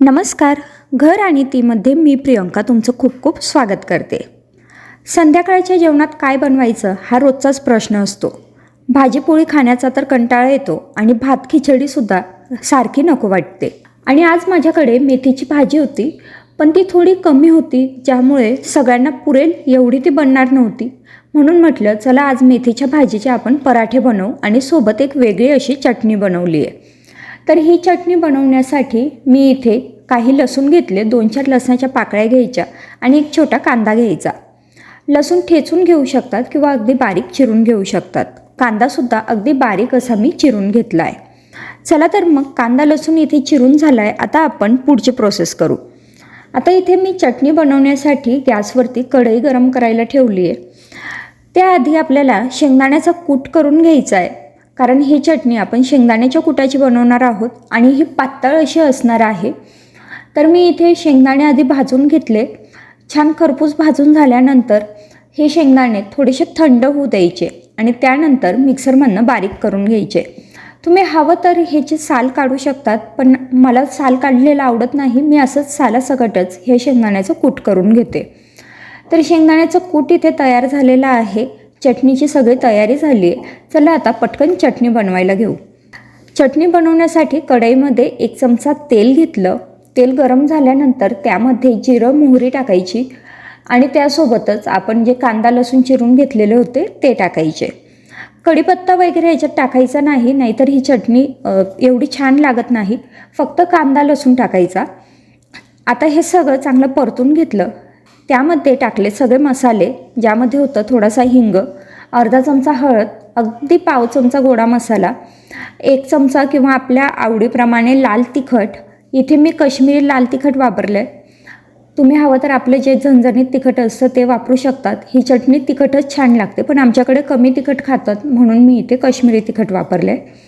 नमस्कार. घर आणि तीमध्ये मी प्रियंका तुमचं खूप खूप स्वागत करते. संध्याकाळच्या जेवणात काय बनवायचं हा रोजचाच प्रश्न असतो. भाजीपोळी खाण्याचा तर कंटाळा येतो आणि भात खिचडीसुद्धा सारखी नको वाटते. आणि आज माझ्याकडे मेथीची भाजी होती पण ती थोडी कमी होती ज्यामुळे सगळ्यांना पुरेल एवढी ती बनणार नव्हती. म्हणून म्हटलं चला आज मेथीच्या भाजीचे आपण पराठे बनवू आणि सोबत एक वेगळी अशी चटणी बनवली आहे तर ही चटणी बनवण्यासाठी मी इथे काही लसूण घेतले दोन चार लसणाच्या पाकळ्या घ्यायच्या आणि एक छोटा कांदा घ्यायचा. लसूण ठेचून घेऊ शकतात किंवा अगदी बारीक चिरून घेऊ शकतात. कांदासुद्धा अगदी बारीक असा मी चिरून घेतला आहे चला तर मग कांदा लसूण इथे चिरून झाला आहे आता आपण पुढची प्रोसेस करू. आता इथे मी चटणी बनवण्यासाठी गॅसवरती कढई गरम करायला ठेवली आहे त्याआधी आपल्याला शेंगदाण्याचा कूट करून घ्यायचा आहे कारण ही चटणी आपण शेंगदाण्याच्या कुटाची बनवणार आहोत आणि ही पातळ अशी असणार आहे. तर मी इथे शेंगदाणे आधी भाजून घेतले. छान खरपूस भाजून झाल्यानंतर हे शेंगदाणे थोडेसे थंड होऊ द्यायचे आणि त्यानंतर मिक्सरमधनं बारीक करून घ्यायचे. तुम्ही हवं तर ह्याची साल काढू शकतात पण मला साल काढलेलं आवडत नाही. मी असंच सालासकटच हे शेंगदाण्याचं कूट करून घेते. तर शेंगदाण्याचं कूट इथे तयार झालेलं आहे. चटणीची सगळी तयारी झाली आहे. चला आता पटकन चटणी बनवायला घेऊ. चटणी बनवण्यासाठी कढईमध्ये एक चमचा तेल घेतलं. तेल गरम झाल्यानंतर त्यामध्ये जिरं मोहरी टाकायची आणि त्यासोबतच आपण जे कांदा लसूण चिरून घेतलेले होते ते टाकायचे. कढीपत्ता वगैरे याच्यात टाकायचा नाही नाहीतर ही चटणी एवढी छान लागत नाही. फक्त कांदा लसूण टाकायचा. आता हे सगळं चांगलं परतून घेतलं. त्यामध्ये टाकले सगळे मसाले ज्यामध्ये होतं थोडासा हिंग अर्धा चमचा हळद अगदी पाव चमचा गोडा मसाला एक चमचा किंवा आपल्या आवडीप्रमाणे लाल तिखट. इथे मी कश्मीरी लाल तिखट वापरलं आहे तुम्ही हवं तर आपलं जे झणझणीत तिखट असतं ते वापरू शकतात. ही चटणी तिखटच छान लागते पण आमच्याकडे कमी तिखट खातात म्हणून मी इथे कश्मीरी तिखट वापरलं आहे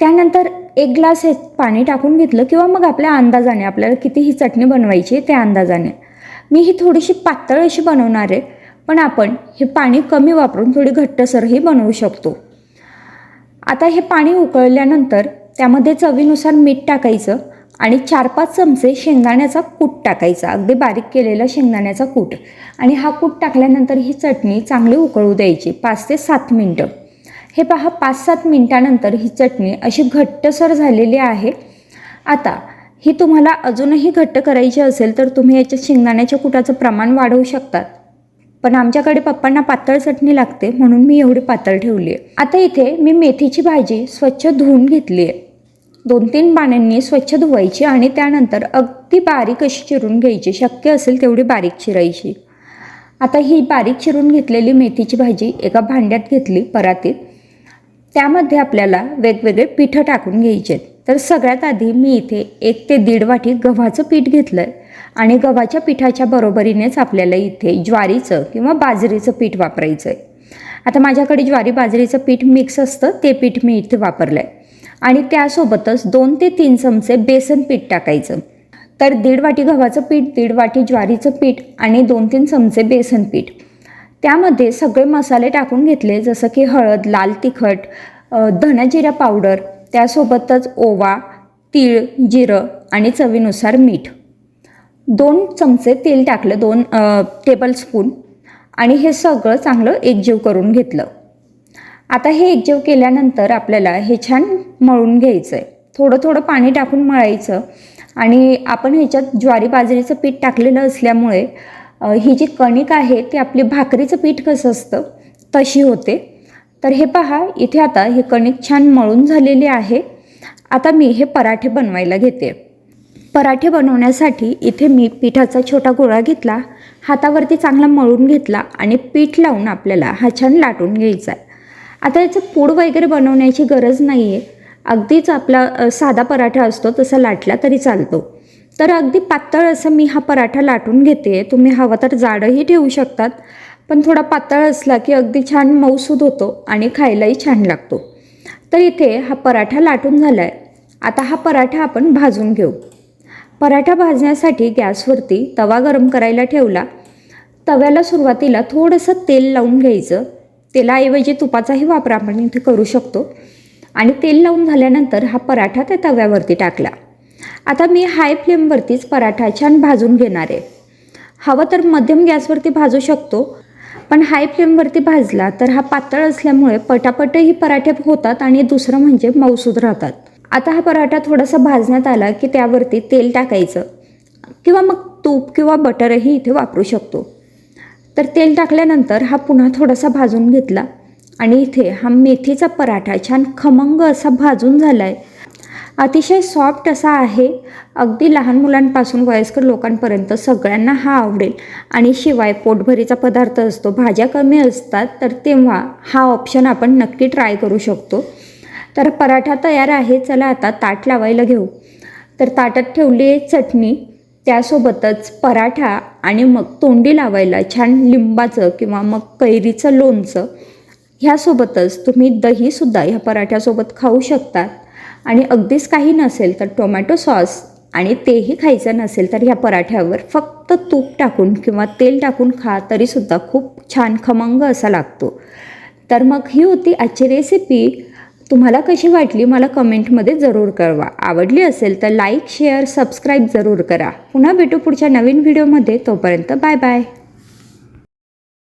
त्यानंतर एक ग्लास हे पाणी टाकून घेतलं किंवा मग आपल्या अंदाजाने आपल्याला किती ही चटणी बनवायची आहे त्या अंदाजाने. मी ही थोडीशी पातळ अशी बनवणार आहे पण आपण हे पाणी कमी वापरून थोडी घट्टसरही बनवू शकतो. आता हे पाणी उकळल्यानंतर त्यामध्ये चवीनुसार मीठ टाकायचं आणि चार पाच चमचे शेंगदाण्याचा कूट टाकायचा. अगदी बारीक केलेला शेंगदाण्याचा कूट. आणि हा कूट टाकल्यानंतर ही चटणी चांगली उकळू द्यायची पाच ते सात मिनटं. हे पहा पाच सात मिनटानंतर ही चटणी अशी घट्टसर झालेली आहे. आता ही तुम्हाला अजूनही घट्ट करायची असेल तर तुम्ही याच्यात शेंगदाण्याच्या कुटाचं प्रमाण वाढवू शकतात. पण आमच्याकडे पप्पांना पातळ चटणी लागते म्हणून मी एवढी पातळ ठेवली आहे आता इथे मी मेथीची भाजी स्वच्छ धुवून घेतली आहे दोन तीन पाण्यांनी स्वच्छ धुवायची आणि त्यानंतर अगदी बारीक अशी चिरून घ्यायची. शक्य असेल तेवढी बारीक चिरायची. आता ही बारीक चिरून घेतलेली मेथीची भाजी एका भांड्यात घेतली परातीत. त्यामध्ये आपल्याला वेगवेगळे पिठं टाकून घ्यायचे तर सगळ्यात आधी मी इथे एक ते दीड वाटी गव्हाचं पीठ घेतलं आहे आणि गव्हाच्या पिठाच्या बरोबरीनेच आपल्याला इथे ज्वारीचं किंवा बाजरीचं पीठ वापरायचं आहे आता माझ्याकडे ज्वारी बाजरीचं पीठ मिक्स असतं ते पीठ मी इथे वापरलं आहे आणि त्यासोबतच दोन ते तीन चमचे बेसन पीठ टाकायचं. तर दीड वाटी गव्हाचं पीठ दीड वाटी ज्वारीचं पीठ आणि दोन तीन चमचे बेसन पीठ. त्यामध्ये सगळे मसाले टाकून घेतले जसं की हळद लाल तिखट अ, पावडर त्यासोबतच ओवा तीळ जिरं आणि चवीनुसार मीठ. दोन चमचे तेल टाकलं दोन टेबलस्पून आणि हे सगळं चांगलं एकजीव करून घेतलं. आता हे एकजीव केल्यानंतर आपल्याला हे छान मळून घ्यायचं आहे थोडं थोडं पाणी टाकून मळायचं आणि आपण ह्याच्यात ज्वारी बाजरीचं पीठ टाकलेलं असल्यामुळे ही जी कणिक आहे ती आपली भाकरीचं पीठ कसं असतं तशी होते. तर हे पहा इथे आता हे कणिक छान मळून झालेली आहे. आता मी हे पराठे बनवायला घेते. पराठे बनवण्यासाठी इथे मी पिठाचा छोटा गोळा घेतला हातावरती चांगला मळून घेतला आणि पीठ लावून आपल्याला हा छान लाटून घ्यायचा आहे. आता याचं पूड वगैरे बनवण्याची गरज नाही आहे अगदीच आपला साधा पराठा असतो तसा लाटला तरी चालतो. तर अगदी पातळ असं मी हा पराठा लाटून घेते. तुम्ही हवा तर जाडही ठेवू शकतात पण थोडा पातळ असला की अगदी छान मऊसूद होतो आणि खायलाही छान लागतो. तर इथे हा पराठा लाटून झाला आहे आता हा पराठा आपण भाजून घेऊ. पराठा भाजण्यासाठी गॅसवरती तवा गरम करायला ठेवला. तव्याला सुरुवातीला थोडंसं तेल लावून घ्यायचं. तेलाऐवजी तुपाचाही वापर आपण इथे करू शकतो. आणि तेल लावून झाल्यानंतर हा पराठा त्या तव्यावरती टाकला. आता मी हाय फ्लेमवरतीच पराठा छान भाजून घेणार आहे. हवं तर मध्यम गॅसवरती भाजू शकतो पण हाय फ्लेमवरती भाजला तर हा पातळ असल्यामुळे पटापटही पराठे होतात आणि दुसरं म्हणजे मऊसूद राहतात. आता हा पराठा थोडासा भाजण्यात आला की त्यावरती तेल टाकायचं किंवा मग तूप किंवा बटरही इथे वापरू शकतो. तर तेल टाकल्यानंतर हा पुन्हा थोडासा भाजून घेतला आणि इथे हा मेथीचा पराठा छान खमंग असा भाजून झाला आहे अतिशय सॉफ्ट असा आहे. अगदी लहान मुलांपासून वयस्कर लोकांपर्यंत सगळ्यांना हा आवडेल. आणि शिवाय पोटभरीचा पदार्थ असतो भाज्या कमी असतात तर तेव्हा हा ऑप्शन आपण नक्की ट्राय करू शकतो. तर पराठा तयार आहे चला आता ताट लावायला घेऊ. तर ताटात ठेवली आहे चटणी त्यासोबतच पराठा आणि मग तोंडी लावायला छान लिंबाचं किंवा मग कैरीचं लोणचं. ह्यासोबतच तुम्ही दहीसुद्धा ह्या पराठ्यासोबत खाऊ शकतात. आणि अगदीच काही नसेल तर टोमॅटो सॉस आणि तेही खायचं नसेल तर ह्या पराठ्यावर फक्त तूप टाकून किंवा तेल टाकून खा तरीसुद्धा खूप छान खमंग असा लागतो. तर मग ही होती आजची रेसिपी तुम्हाला कशी वाटली मला कमेंटमध्ये जरूर कळवा. आवडली असेल तर लाईक शेअर सबस्क्राईब जरूर करा. पुन्हा भेटू पुढच्या नवीन व्हिडिओमध्ये तोपर्यंत बाय बाय